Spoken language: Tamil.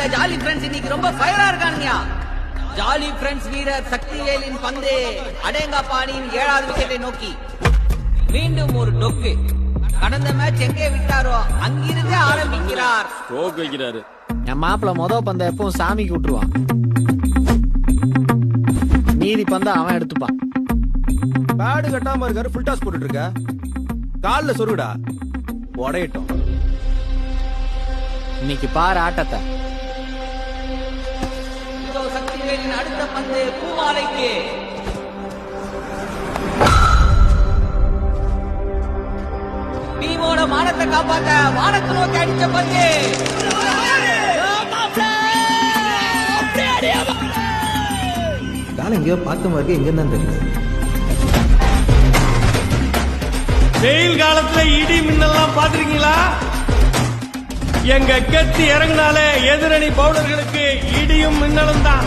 இல்லாத ஜாலி ஃப்ரெண்ட்ஸ் இன்னைக்கு ரொம்ப ஃபயரா இருக்கானுங்கயா ஜாலி ஃப்ரெண்ட்ஸ் வீரர் சக்திவேலின் பந்து அடேங்கப்பாணியின் ஏழாவது விக்கெட்டை நோக்கி. மீண்டும் ஒரு டொக்கு. கடந்த மேட்ச் எங்கே விட்டாரோ அங்கிருந்தே ஆரம்பிக்கிறார். ஸ்ட்ரோக் வைக்கிறாரு. என் மாப்பிள்ள மொத பந்த எப்பவும் சாமிக்கு விட்டுருவான். மீதி பந்த அவன் எடுத்துப்பான். பேடு கட்டாம இருக்காரு ஃபுல் டாஸ் போட்டுட்டு இருக்க கால்ல சொருடா உடையட்டும். இன்னைக்கு பாரு ஆட்டத்தை. சக்திவேலின் அடுத்த பந்து பூமாலைக்கு. டீமோட மானத்தை காப்பாத்த வானத்தை நோக்கி அடிச்ச பந்து. காலம் எங்கேயோ பார்த்த மாதிரி எங்க தான் தெரியல. வெயில் காலத்துல இடி மின்னல்லாம் பாத்திருக்கீங்களா எங்க கெத்து இறங்குனாலே எதிரணி பவுலர்களுக்கு இடியும் மின்னலும் தான்